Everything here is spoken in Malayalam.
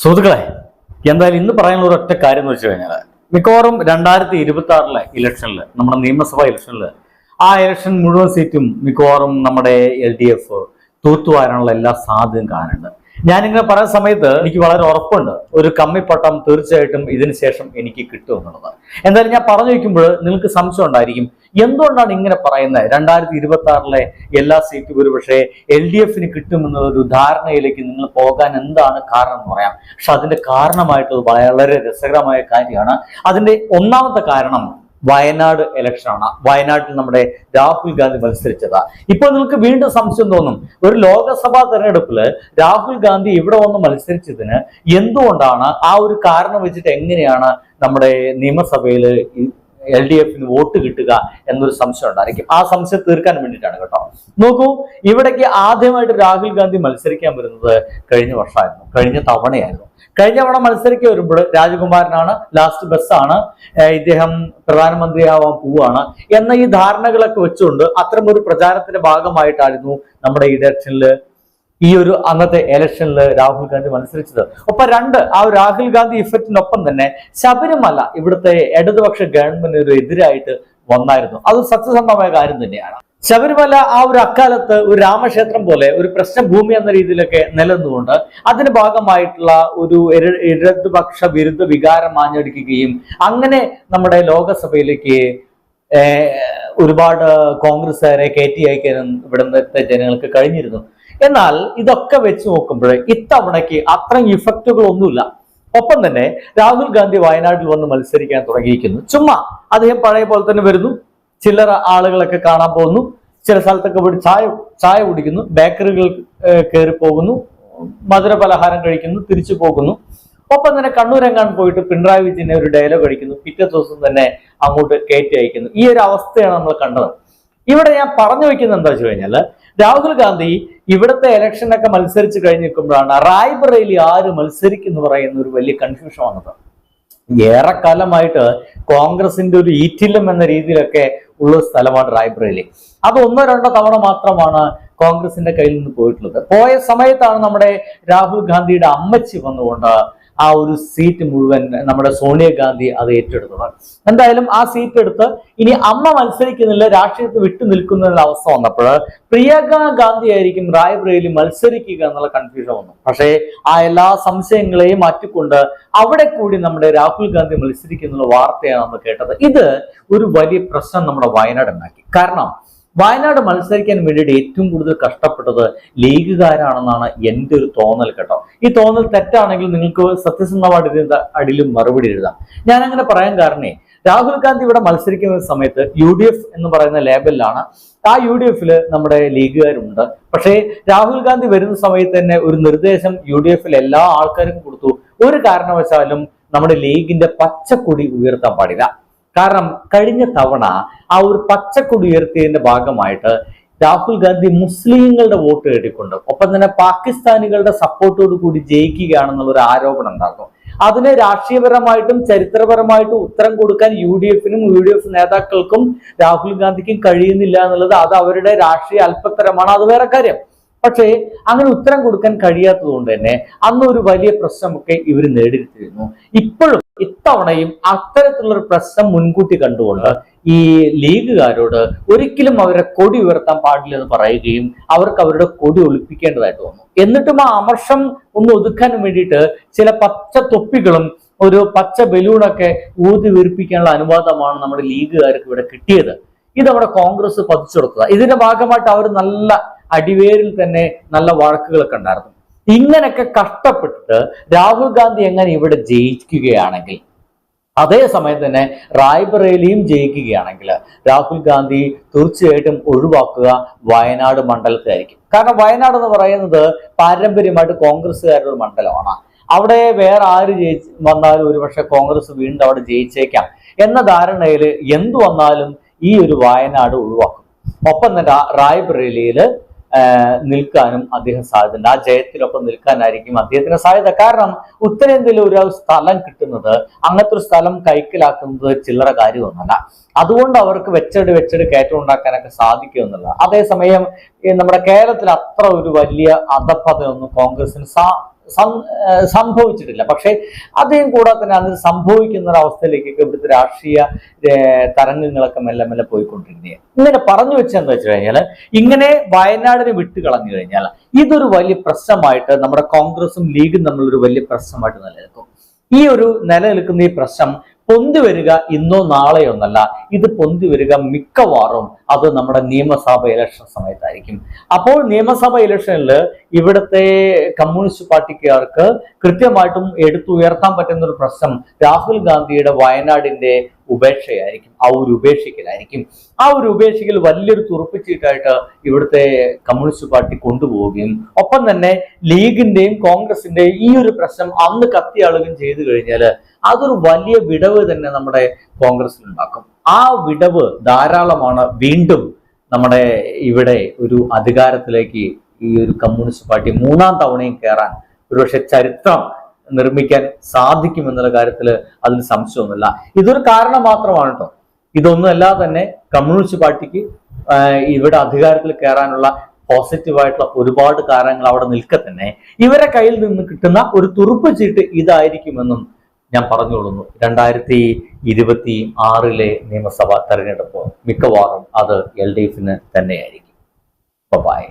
സുഹൃത്തുക്കളെ എന്തായാലും ഇന്ന് പറയാനുള്ള ഒരൊറ്റ കാര്യം എന്ന് വെച്ച് കഴിഞ്ഞാൽ മിക്കവാറും രണ്ടായിരത്തി ഇരുപത്തി ആറിലെ ഇലക്ഷനിൽ നമ്മുടെ നിയമസഭാ ഇലക്ഷനിൽ ആ ഇലക്ഷൻ മുഴുവൻ സീറ്റും മിക്കവാറും നമ്മുടെ എൽ ഡി എഫ് തൂത്തുവാരാനുള്ള എല്ലാ സാധ്യതയും കാണുന്നുണ്ട്. ഞാനിങ്ങനെ പറയുന്ന സമയത്ത് എനിക്ക് വളരെ ഉറപ്പുണ്ട്. ഒരു കമ്മിപ്പട്ടം തീർച്ചയായിട്ടും ഇതിന് ശേഷം എനിക്ക് കിട്ടും എന്നുള്ളത്. എന്തായാലും ഞാൻ പറഞ്ഞു വയ്ക്കുമ്പോൾ നിങ്ങൾക്ക് സംശയം ഉണ്ടായിരിക്കും. എന്തുകൊണ്ടാണ് ഇങ്ങനെ പറയുന്നത്? രണ്ടായിരത്തി ഇരുപത്തി ആറിലെ എല്ലാ സീറ്റും ഒരുപക്ഷെ എൽ ഡി എഫിന് കിട്ടുമെന്നുള്ള ഒരു ധാരണയിലേക്ക് നിങ്ങൾ പോകാൻ എന്താണ് കാരണം എന്ന് പറയാം. പക്ഷെ അതിന്റെ കാരണമായിട്ട് വളരെ രസകരമായ കാര്യമാണ്. അതിന്റെ ഒന്നാമത്തെ കാരണം വയനാട് ഇലക്ഷനാണ് വയനാട്ടിൽ നമ്മുടെ രാഹുൽ ഗാന്ധി മത്സരിച്ചത്. ഇപ്പോൾ നിങ്ങൾക്ക് വീണ്ടും സംശയം തോന്നും ഒരു ലോകസഭാ തെരഞ്ഞെടുപ്പിൽ രാഹുൽ ഗാന്ധി ഇവിടെ വന്ന് മത്സരിച്ചതിന് എന്തുകൊണ്ടാണ് ആ ഒരു കാരണം വെച്ചിട്ട് എങ്ങനെയാണ് നമ്മുടെ നിയമസഭയിൽ എൽ ഡി എഫിന് വോട്ട് കിട്ടുക എന്നൊരു സംശയം ഉണ്ടായിരിക്കും ആ സംശയം തീർക്കാൻ വേണ്ടിയിട്ടാണ് കേട്ടോ. നോക്കൂ ഇവിടേക്ക് ആദ്യമായിട്ട് രാഹുൽ ഗാന്ധി മത്സരിക്കാൻ വരുന്നത് കഴിഞ്ഞ വർഷമായിരുന്നു. കഴിഞ്ഞ തവണയായിരുന്നു. കഴിഞ്ഞ തവണ മത്സരിക്കുക വരുമ്പോൾ രാജകുമാരനാണ് ലാസ്റ്റ് ബസ്സാണ്. ഇദ്ദേഹം പ്രധാനമന്ത്രിയാവാൻ പോവാണ് എന്ന ഈ ധാരണകളൊക്കെ വെച്ചുകൊണ്ട് അത്തരമൊരു ഒരു പ്രചാരത്തിന്റെ ഭാഗമായിട്ടായിരുന്നു നമ്മുടെ ഇലക്ഷനിൽ ഈ ഒരു അന്നത്തെ ഇലക്ഷനിൽ രാഹുൽ ഗാന്ധി മത്സരിച്ചത്. ഒപ്പം രണ്ട് ആ രാഹുൽ ഗാന്ധി ഇഫക്റ്റിനൊപ്പം തന്നെ ശബരിമല ഇവിടുത്തെ ഇടതുപക്ഷ ഗവൺമെന്റിന് ഒരു എതിരായിട്ട് വന്നായിരുന്നു. അത് സത്യസന്ധമായ കാര്യം തന്നെയാണ്. ശബരിമല ആ ഒരു അക്കാലത്ത് ഒരു രാമക്ഷേത്രം പോലെ ഒരു പ്രശ്നഭൂമി എന്ന രീതിയിലൊക്കെ നിലനിന്നുകൊണ്ട് അതിന് ഭാഗമായിട്ടുള്ള ഒരു ഇടതുപക്ഷ വിരുദ്ധ വികാരം മാഞ്ഞടിക്കുകയും അങ്ങനെ നമ്മുടെ ലോകസഭയിലേക്ക് ഒരുപാട് കോൺഗ്രസ്സുകാരെ കയറ്റി അയക്കാനും ഇവിടുത്തെ ജനങ്ങൾക്ക് കഴിഞ്ഞിരുന്നു. എന്നാൽ ഇതൊക്കെ വെച്ച് നോക്കുമ്പോൾ ഇത്തവണയ്ക്ക് അത്രയും ഇഫക്റ്റുകൾ ഒന്നുമില്ല ഒപ്പം തന്നെ രാഹുൽ ഗാന്ധി വയനാട്ടിൽ വന്ന് മത്സരിക്കാൻ തുടങ്ങിയിരിക്കുന്നു. ചുമ്മാ അദ്ദേഹം പഴയ പോലെ തന്നെ വരുന്നു. ചില്ലറ ആളുകളൊക്കെ കാണാൻ പോകുന്നു. ചില സ്ഥലത്തൊക്കെ പോയി ചായ ചായ കുടിക്കുന്നു. ബേക്കറികൾ കയറി പോകുന്നു. മധുര പലഹാരം കഴിക്കുന്നു. തിരിച്ചു പോകുന്നു. ഒപ്പം തന്നെ കണ്ണൂരെങ്ങാൻ പോയിട്ട് പിണറായി വിജയനെ ഒരു ഡയലോഗ് അടിക്കുന്നു. പിറ്റേ ദിവസം തന്നെ അങ്ങോട്ട് കയറ്റി അയക്കുന്നു. ഈ ഒരു അവസ്ഥയാണ് നമ്മൾ കണ്ടത്. ഇവിടെ ഞാൻ പറഞ്ഞു വെക്കുന്നത് എന്താ വെച്ച് കഴിഞ്ഞാൽ രാഹുൽ ഗാന്ധി ഇവിടുത്തെ ഇലക്ഷനൊക്കെ മത്സരിച്ച് കഴിഞ്ഞ് നിൽക്കുമ്പോഴാണ് റായ്ബറേലി ആര് മത്സരിക്കും എന്ന് പറയുന്ന ഒരു വലിയ കൺഫ്യൂഷൻ വന്നത്. ഏറെക്കാലമായിട്ട് കോൺഗ്രസിന്റെ ഒരു ഈറ്റില്ലം എന്ന രീതിയിലൊക്കെ ഉള്ള സ്ഥലമാണ് റായ്ബറേലി. അത് ഒന്നോ രണ്ടോ തവണ മാത്രമാണ് കോൺഗ്രസിന്റെ കയ്യിൽ നിന്ന് പോയിട്ടുള്ളത്. പോയ സമയത്താണ് നമ്മുടെ രാഹുൽ ഗാന്ധിയുടെ അമ്മച്ചി വന്നുകൊണ്ട് ആ ഒരു സീറ്റ് മുഴുവൻ നമ്മുടെ സോണിയാഗാന്ധി അത് ഏറ്റെടുത്തത് എന്തായാലും ആ സീറ്റ് എടുത്ത് ഇനി അമ്മ മത്സരിക്കുന്നില്ല രാഷ്ട്രീയത്തിൽ വിട്ടു നിൽക്കുന്ന അവസ്ഥ വന്നപ്പോൾ പ്രിയങ്ക ഗാന്ധി ആയിരിക്കും റായ്ബ്രയിൽ മത്സരിക്കുക എന്നുള്ള കൺഫ്യൂഷൻ വന്നു. പക്ഷേ ആ എല്ലാ സംശയങ്ങളെയും മാറ്റിക്കൊണ്ട് അവിടെ കൂടി നമ്മുടെ രാഹുൽ ഗാന്ധി മത്സരിക്കുന്ന വാർത്തയാണ് നമ്മൾ കേട്ടത്. ഇത് ഒരു വലിയ പ്രശ്നം നമ്മുടെ വയനാട് ഉണ്ടാക്കി. കാരണം വയനാട് മത്സരിക്കാൻ വേണ്ടിയിട്ട് ഏറ്റവും കൂടുതൽ കഷ്ടപ്പെട്ടത് ലീഗുകാരാണെന്നാണ് എന്റെ ഒരു തോന്നൽ കേട്ടോ. ഈ തോന്നൽ തെറ്റാണെങ്കിൽ നിങ്ങൾക്ക് സത്യസന്ധമായിട്ട് അടിയിലും മറുപടി എഴുതാം. ഞാൻ അങ്ങനെ പറയാൻ കാരണേ രാഹുൽ ഗാന്ധി ഇവിടെ മത്സരിക്കുന്ന സമയത്ത് യു ഡി എഫ് എന്ന് പറയുന്ന ലേബലിലാണ്. ആ യു ഡി എഫിൽ നമ്മുടെ ലീഗുകാരുണ്ട്. പക്ഷേ രാഹുൽ ഗാന്ധി വരുന്ന സമയത്ത് തന്നെ ഒരു നിർദ്ദേശം യു ഡി എഫിൽ എല്ലാ ആൾക്കാരും കൊടുത്തു. ഒരു കാരണവശാലും നമ്മുടെ ലീഗിന്റെ പച്ചക്കൊടി ഉയർത്താൻ പാടില്ല. കാരണം കഴിഞ്ഞ തവണ ആ ഒരു പച്ചക്കൊടി ഉയർത്തിയതിന്റെ ഭാഗമായിട്ട് രാഹുൽ ഗാന്ധി മുസ്ലിങ്ങളുടെ വോട്ട് നേടിക്കൊണ്ട് ഒപ്പം തന്നെ പാകിസ്ഥാനികളുടെ സപ്പോർട്ടോട് കൂടി ജയിക്കുകയാണെന്നുള്ള ഒരു ആരോപണം ഉണ്ടായിരുന്നു. അതിന് രാഷ്ട്രീയപരമായിട്ടും ചരിത്രപരമായിട്ടും ഉത്തരം കൊടുക്കാൻ യു ഡി എഫിനും യു ഡി എഫ് നേതാക്കൾക്കും രാഹുൽ ഗാന്ധിക്കും കഴിയുന്നില്ല എന്നുള്ളത് അത് അവരുടെ രാഷ്ട്രീയ അല്പത്തരമാണ്. അത് വേറെ കാര്യം. പക്ഷേ അങ്ങനെ ഉത്തരം കൊടുക്കാൻ കഴിയാത്തത് കൊണ്ട് തന്നെ അന്ന് ഒരു വലിയ പ്രശ്നമൊക്കെ ഇവർ നേടിയിരുന്നു ഇപ്പോഴും ഇത്തവണയും അത്തരത്തിലുള്ളൊരു പ്രശ്നം മുൻകൂട്ടി കണ്ടുകൊണ്ട് ഈ ലീഗുകാരോട് ഒരിക്കലും അവരെ കൊടി ഉയർത്താൻ പാടില്ല എന്ന് പറയുകയും അവർക്ക് അവരുടെ കൊടി ഒളിപ്പിക്കേണ്ടതായിട്ട് വന്നു. എന്നിട്ടും ആ അമർഷം ഒന്ന് ഒതുക്കാൻ വേണ്ടിയിട്ട് ചില പച്ച തൊപ്പികളും ഒരു പച്ച ബലൂണൊക്കെ ഊതി വീർപ്പിക്കാനുള്ള അനുവാദമാണ് നമ്മുടെ ലീഗുകാർക്ക് ഇവിടെ കിട്ടിയത്. ഇത് നമ്മുടെ കോൺഗ്രസ് പതിച്ചെടുത്തത് ഇതിന്റെ ഭാഗമായിട്ട് അവർ നല്ല അടിവേരിൽ തന്നെ നല്ല വഴക്കുകളൊക്കെ ഉണ്ടായിരുന്നു. ഇങ്ങനെയൊക്കെ കഷ്ടപ്പെട്ടിട്ട് രാഹുൽ ഗാന്ധി എങ്ങനെ ഇവിടെ ജയിക്കുകയാണെങ്കിൽ? അതേ സമയത്ത് തന്നെ റായ്ബറേലിയും ജയിക്കുകയാണെങ്കിൽ രാഹുൽ ഗാന്ധി തീർച്ചയായിട്ടും ഒഴിവാക്കുക വയനാട് മണ്ഡലത്തിലായിരിക്കും. കാരണം വയനാട് എന്ന് പറയുന്നത് പാരമ്പര്യമായിട്ട് കോൺഗ്രസ്സുകാരുടെ ഒരു മണ്ഡലമാണ്. അവിടെ വേറെ ആര് ജയിച്ച് വന്നാലും ഒരുപക്ഷെ കോൺഗ്രസ് വീണ്ടും അവിടെ ജയിച്ചേക്കാം. എന്ന ധാരണയിൽ എന്തു വന്നാലും ഈ ഒരു വയനാട് ഒഴിവാക്കും. ഒപ്പം തന്നെ റായ്ബറേലിയിൽ നിൽക്കാനും അദ്ദേഹം സാധ്യതയുണ്ട്. ആ ജയത്തിലൊപ്പം നിൽക്കാനായിരിക്കും അദ്ദേഹത്തിന് സാധ്യത. കാരണം ഉത്തരേന്ത്യയിൽ ഒരു സ്ഥലം കിട്ടുന്നത് അങ്ങനത്തെ ഒരു സ്ഥലം കൈക്കലാക്കുന്നത് ചില്ലറ കാര്യമൊന്നല്ല അതുകൊണ്ട് അവർക്ക് വെച്ചടി വെച്ചടി കയറ്റം ഉണ്ടാക്കാനൊക്കെ സാധിക്കുമെന്നുള്ളത് അതേസമയം നമ്മുടെ കേരളത്തിൽ അത്ര ഒരു വലിയ അധപ്പതയൊന്നും കോൺഗ്രസിന് സാ സംഭവിച്ചിട്ടില്ല. പക്ഷേ അദ്ദേഹം കൂടാതെ തന്നെ അത് സംഭവിക്കുന്ന ഒരു ഇവിടുത്തെ രാഷ്ട്രീയ തരംഗങ്ങളൊക്കെ മെല്ലെ മെല്ലെ പോയിക്കൊണ്ടിരിക്കുകയാണ് ഇങ്ങനെ പറഞ്ഞു വെച്ചെന്ന് വെച്ച് കഴിഞ്ഞാൽ ഇങ്ങനെ വയനാടിനെ വിട്ടു കളഞ്ഞു കഴിഞ്ഞാൽ ഇതൊരു വലിയ പ്രശ്നമായിട്ട് നമ്മുടെ കോൺഗ്രസും ലീഗും തമ്മിലൊരു വലിയ പ്രശ്നമായിട്ട് നിലനിൽക്കും. ഈ ഒരു നിലനിൽക്കുന്ന ഈ പ്രശ്നം പൊന്തി വരിക ഇന്നോ നാളെയോ എന്നല്ല ഇത് പൊന്തി വരിക മിക്കവാറും അത് നമ്മുടെ നിയമസഭ ഇലക്ഷൻ സമയത്തായിരിക്കും. അപ്പോൾ നിയമസഭ ഇലക്ഷനിൽ ഇവിടുത്തെ കമ്മ്യൂണിസ്റ്റ് പാർട്ടിക്കാർക്ക് കൃത്യമായിട്ടും എടുത്തുയർത്താൻ പറ്റുന്ന ഒരു പ്രശ്നം രാഹുൽ ഗാന്ധിയുടെ വയനാടിന്റെ ഉപേക്ഷയായിരിക്കും ആ ഒരു ഉപേക്ഷിക്കലായിരിക്കും. ആ ഒരു ഉപേക്ഷിക്കൽ വലിയൊരു തുറപ്പിച്ചിട്ടായിട്ട് ഇവിടുത്തെ കമ്മ്യൂണിസ്റ്റ് പാർട്ടി കൊണ്ടുപോവുകയും ഒപ്പം തന്നെ ലീഗിന്റെയും കോൺഗ്രസിന്റെയും ഈ ഒരു പ്രശ്നം അന്ന് കത്തിയാളുകയും ചെയ്തു കഴിഞ്ഞാൽ അതൊരു വലിയ വിടവ് തന്നെ നമ്മുടെ കോൺഗ്രസിൽ ഉണ്ടാക്കും ആ വിടവ് ധാരാളമാണ് വീണ്ടും നമ്മുടെ ഇവിടെ ഒരു അധികാരത്തിലേക്ക് ഈ ഒരു കമ്മ്യൂണിസ്റ്റ് പാർട്ടി മൂന്നാം തവണയും കയറാൻ ഒരുപക്ഷെ ചരിത്രം നിർമ്മിക്കാൻ സാധിക്കും എന്നുള്ള കാര്യത്തിൽ അതിന് സംശയമൊന്നുമില്ല. ഇതൊരു കാരണം മാത്രമാണ് കേട്ടോ ഇതൊന്നുമല്ല തന്നെ കമ്മ്യൂണിസ്റ്റ് പാർട്ടിക്ക് ഇവിടെ അധികാരത്തിൽ കയറാനുള്ള പോസിറ്റീവായിട്ടുള്ള ഒരുപാട് കാരണങ്ങൾ അവിടെ നിൽക്കെ തന്നെ. ഇവരെ കയ്യിൽ നിന്ന് കിട്ടുന്ന ഒരു തുറുപ്പ് ചീട്ട് ഇതായിരിക്കുമെന്നും ഞാൻ പറഞ്ഞുകൊള്ളുന്നു. രണ്ടായിരത്തി ഇരുപത്തി ആറിലെ നിയമസഭാ തെരഞ്ഞെടുപ്പ് മിക്കവാറും അത് എൽ ഡി എഫിന് തന്നെയായിരിക്കും. ബൈ